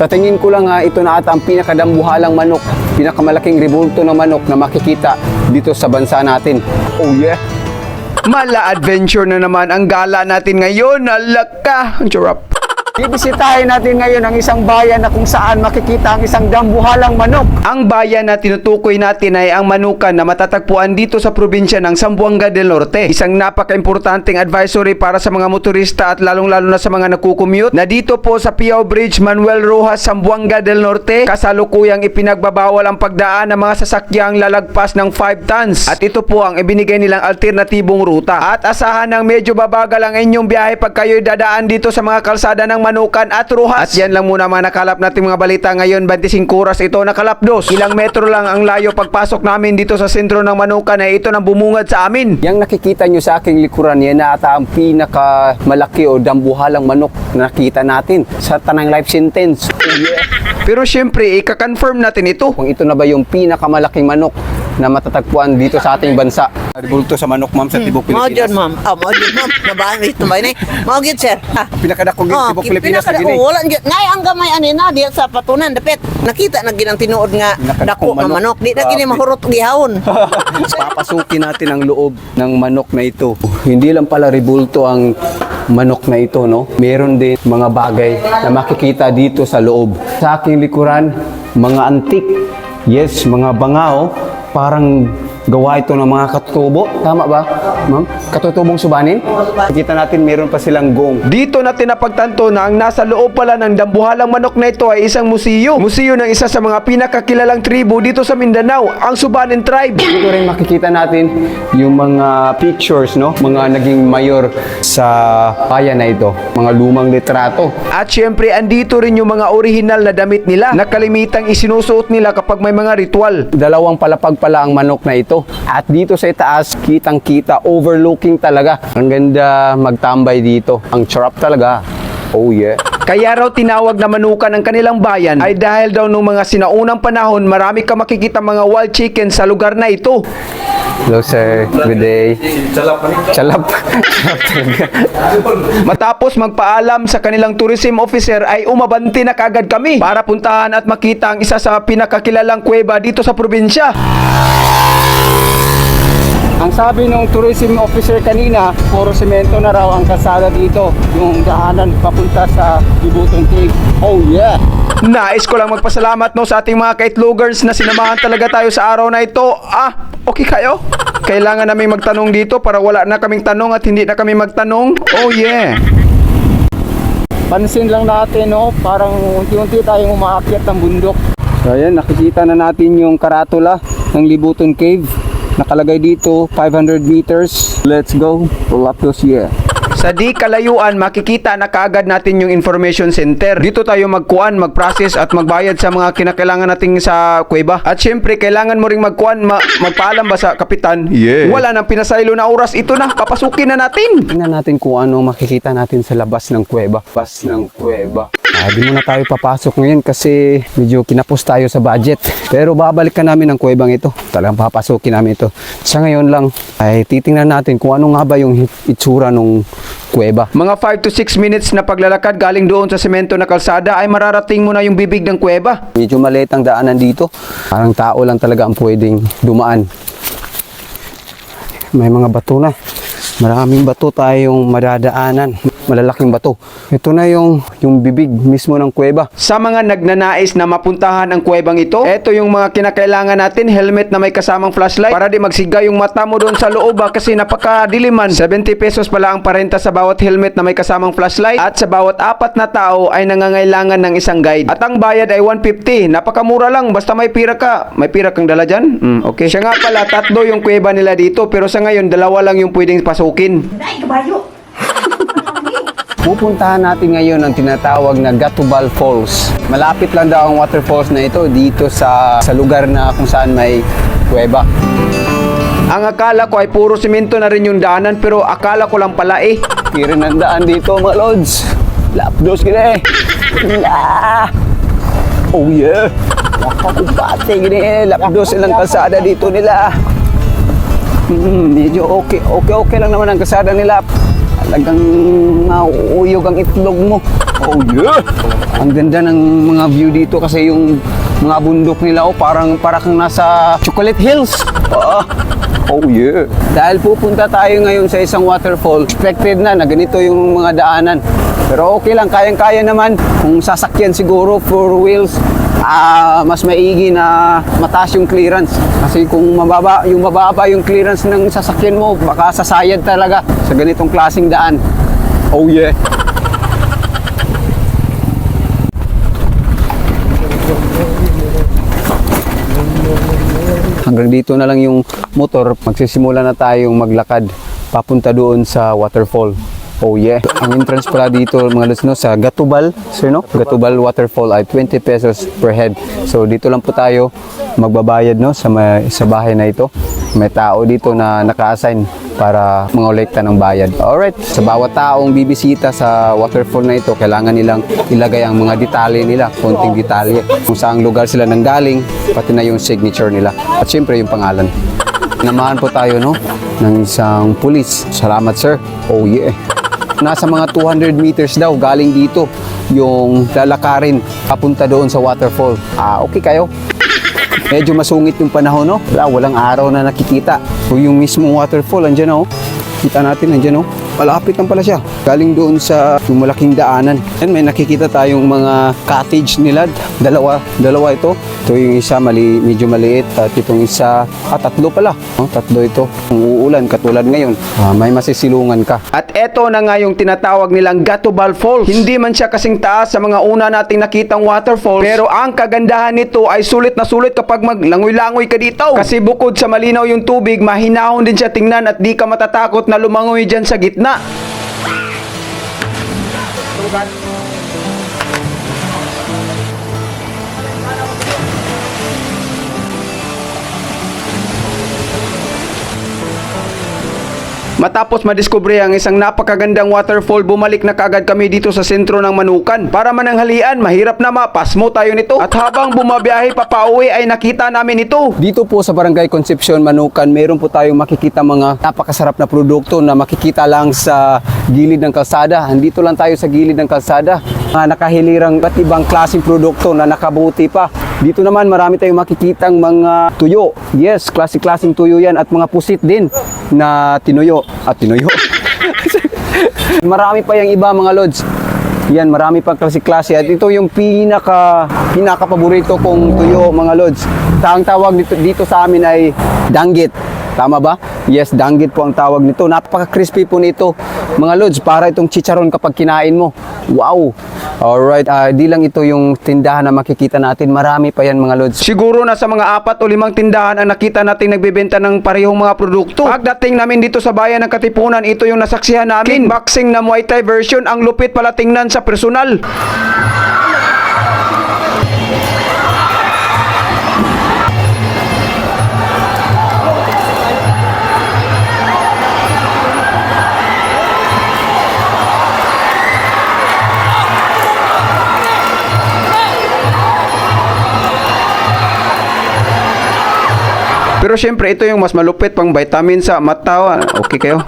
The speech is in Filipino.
Sa tingin ko lang ha, ito na ata ang pinakadambuhalang manok, pinakamalaking rebulto ng manok na makikita dito sa bansa natin. Oh yeah! Mala adventure na naman ang gala natin ngayon. Alaka! Ang charap. Bibisitahin natin ngayon ang isang bayan na kung saan makikita ang isang dambuhalang manok. Ang bayan na tinutukoy natin ay ang Manukan na matatagpuan dito sa probinsya ng Zamboanga del Norte. Isang napaka-importanting advisory para sa mga motorista at lalong-lalo na sa mga nagkukommute na dito po sa Piao Bridge, Manuel Rojas, Zamboanga del Norte, kasalukuyang ipinagbabawal ang pagdaan ng mga sasakyang lalagpas ng 5 tons. At ito po ang ibinigay nilang alternatibong ruta. At asahan ng medyo babagal ang inyong biyahe pag kayo'y dadaan dito sa mga kalsada ng Manukan at Rojas. At yan lang muna mga nakalap nating mga balita ngayon. 25 oras ito nakalapdos. Ilang metro lang ang layo pagpasok namin dito sa sentro ng Manukan ay ito nang bumungad sa amin. Yang nakikita nyo sa aking likuran, yan na ata ang pinakamalaki o dambuhalang manok na nakita natin sa tanang life sentence. Oh yeah! Pero syempre, ika-confirm natin ito. Kung ito na ba yung pinakamalaking manok na matatagpuan dito sa ating bansa. Rebulto sa manok, ma'am, sa Tibok, Mao Pilipinas. gyud ma'am. Ah, mao gyud ma'am. Nabaan ito ba ni? Mao gyud sir. Ah. Pinakadakong Oh, Tibok, Pilipinas sa gini. oh, wala gyud. Ngay ang gamay ani na diya sa patunan dapit. Nakita na ginang tinuod nga dako nga manok. Di na Grabe. mahurot gihawon. Papasukin natin ang loob ng manok na ito. Hindi lang pala rebulto ang manok na ito, no? Meron din mga bagay na makikita dito sa loob. Sa aking likuran, mga antik. Yes, mga bangao. Parang gawa ito ng mga katutubo. Tama ba, ma'am? Katutubong subanin? Kita natin meron pa silang gong. Dito natin napagtanto na ang nasa loob pala ng dambuhalang manok na ito ay isang museo. Museo ng isa sa mga pinakakilalang tribo dito sa Mindanao, ang Subanen Tribe. Dito rin makikita natin yung mga pictures, no? Mga naging mayor sa bayan na ito. Mga lumang litrato. At syempre, andito rin yung mga orihinal na damit nila na kalimitang isinusuot nila kapag may mga ritual. Dalawang palapag pala ang manok na ito. At dito sa itaas, kitang-kita, overlooking talaga. Ang ganda magtambay dito. Ang charap talaga. Oh yeah. Kaya raw tinawag na manukan ang kanilang bayan ay dahil daw nung mga sinaunang panahon marami ka makikita mga wild chicken sa lugar na ito. Hello sir, good day. Chalap. Chalap. Matapos magpaalam sa kanilang tourism officer ay umabanti na kagad kami para puntahan at makita ang isa sa pinakakilalang kuweba dito sa probinsya. Ang sabi ng tourism officer kanina, puro semento na raw ang kalsada dito. Yung daanan papunta sa Ibutong Cave. Oh yeah. Nais ko lang magpasalamat no sa ating mga kaitlogers na sinamahan talaga tayo sa araw na ito. Ah, okay kayo? Kailangan namin magtanong dito para wala na kaming tanong at hindi na kami magtanong. Oh yeah. Pansin lang natin, no? Parang unti-unti tayong umaakyat ng bundok. So, ayan, nakikita na natin yung karatula ng Libuton Cave. Nakalagay dito, 500 meters. Let's go. Pull up those here. Sa di kalayuan, makikita na kaagad natin yung information center. Dito tayo magkuan, mag-process at magbayad sa mga kinakailangan nating sa kuweba. At syempre, kailangan mo ring magkuan, ma- magpaalam ba sa kapitan? Yeah. Wala nang pinasaylo na oras. Ito na, papasukin na natin. Tingnan natin kung ano makikita natin sa labas ng kuweba. Labas ng kuweba. Ah, di muna tayo papasok ngayon kasi medyo kinapos tayo sa budget. Pero babalikan namin ang kuwebang ito. Talagang papasukin namin ito. Sa ngayon lang ay titingnan natin kung ano nga ba yung itsura ng kuweba. Mga 5 to 6 minutes na paglalakad galing doon sa semento na kalsada ay mararating mo na yung bibig ng kuweba. Medyo maliit ang daanan dito. Parang tao lang talaga ang pwedeng dumaan. May mga bato na. Maraming bato tayong madadaanan. Malalaking bato. Ito na yung, yung bibig mismo ng kuweba. Sa mga nagnanais na mapuntahan ang kuwebang ito, eto yung mga kinakailangan natin, helmet na may kasamang flashlight para di magsiga yung mata mo doon sa loob ah, kasi napakadiliman. 70 pesos pala ang parenta sa bawat helmet na may kasamang flashlight at sa bawat apat na tao ay nangangailangan ng isang guide. At ang bayad ay 150. Napakamura lang basta may pira ka. May pira kang dala dyan? Mm, okay. Siya nga pala, tatlo yung kuweba nila dito pero sa ngayon dalawa lang yung pwedeng pasukin. Ay, kabayo! Pupuntahan natin ngayon ang tinatawag na Gatubal Falls. Malapit lang daw ang waterfalls na ito dito sa, sa lugar na kung saan may kuweba. Ang akala ko ay puro simento na rin yung daanan pero akala ko lang pala eh. Kirin ang daan dito mga lods. Lapdos gini. Ah! Oh yeah! Napakupate gini. Lapdos ilang kalsada dito nila. Hmm, medyo okay, okay, okay lang naman ang kalsada nila. Talagang nauuyog ang itlog mo. Oh yeah! Ang ganda ng mga view dito kasi yung mga bundok nila oh, parang para kang nasa Chocolate Hills. Ah, oh yeah! Dahil pupunta tayo ngayon sa isang waterfall, expected na na ganito yung mga daanan. Pero okay lang, kayang-kaya naman. Kung sasakyan siguro, four wheels, ah mas maigi na mataas yung clearance. Kasi kung mababa, yung mababa yung clearance ng sasakyan mo, baka sasayad talaga sa ganitong klaseng daan. Oh yeah! Hanggang dito na lang yung motor, magsisimula na tayong maglakad papunta doon sa waterfall. Oh yeah. Ang entrance pala dito mga lusno sa Gatubal, sir no? Gatubal Waterfall ay 20 pesos per head. So dito lang po tayo magbabayad no sa may, sa bahay na ito. May tao dito na naka-assign para mangolekta ng bayad. Alright, sa bawat taong bibisita sa waterfall na ito, kailangan nilang ilagay ang mga detalye nila, konting detalye. Kung saang lugar sila nanggaling, pati na yung signature nila. At syempre yung pangalan. Namahan po tayo no ng isang pulis. Salamat sir. Oh yeah. Nasa mga 200 meters daw galing dito yung lalakarin papunta doon sa waterfall. Ah, okay kayo? Medyo masungit yung panahon, no? Wala, walang araw na nakikita. So, yung mismong waterfall, andyan, oh. Kita natin, andyan, oh. Malapit lang pala siya. Galing doon sa yung malaking daanan. Yan, may nakikita tayong mga cottage nila. Dalawa, dalawa ito. Ito yung isa, mali, medyo maliit. At itong isa, ah, tatlo pala. Oh, tatlo ito. Kung uulan, katulad ngayon, ah, may masisilungan ka. At eto na nga yung tinatawag nilang Gatubal Falls. Hindi man siya kasing taas sa mga una nating nakitang waterfall, pero ang kagandahan nito ay sulit na sulit kapag maglangoy-langoy ka dito. Kasi bukod sa malinaw yung tubig, mahinahon din siya tingnan at di ka matatakot na lumangoy dyan sa gitna. ধন্যবাদ Matapos madiskubre ang isang napakagandang waterfall, bumalik na kaagad kami dito sa sentro ng Manukan. Para mananghalian, mahirap na mapasmo tayo nito. At habang bumabiyahe pa pauwi ay nakita namin ito. Dito po sa Barangay Concepcion, Manukan, meron po tayong makikita mga napakasarap na produkto na makikita lang sa gilid ng kalsada. Andito lang tayo sa gilid ng kalsada. Mga nakahilirang at ibang klaseng produkto na nakabuti pa. Dito naman marami tayong makikitang mga tuyo. Yes, klase-klaseng tuyo yan at mga pusit din na tinuyo. At tinuyo. marami pa yung iba mga lods. Yan, marami pang klase-klase. At ito yung pinaka, pinaka paborito kong tuyo, mga lods. Ang tawag dito, dito sa amin ay danggit. Tama ba? Yes, danggit po ang tawag nito. Napaka-crispy po nito. Mga lods, para itong chicharon kapag kinain mo. Wow! Alright, ah, di lang ito yung tindahan na makikita natin. Marami pa yan mga lods. Siguro nasa mga apat o limang tindahan ang nakita nating nagbebenta ng parehong mga produkto. Pagdating namin dito sa bayan ng Katipunan, ito yung nasaksihan namin. Kickboxing na Muay Thai version, ang lupit pala tingnan sa personal. Pero syempre, ito yung mas malupit pang vitamin sa mata. Okay kayo?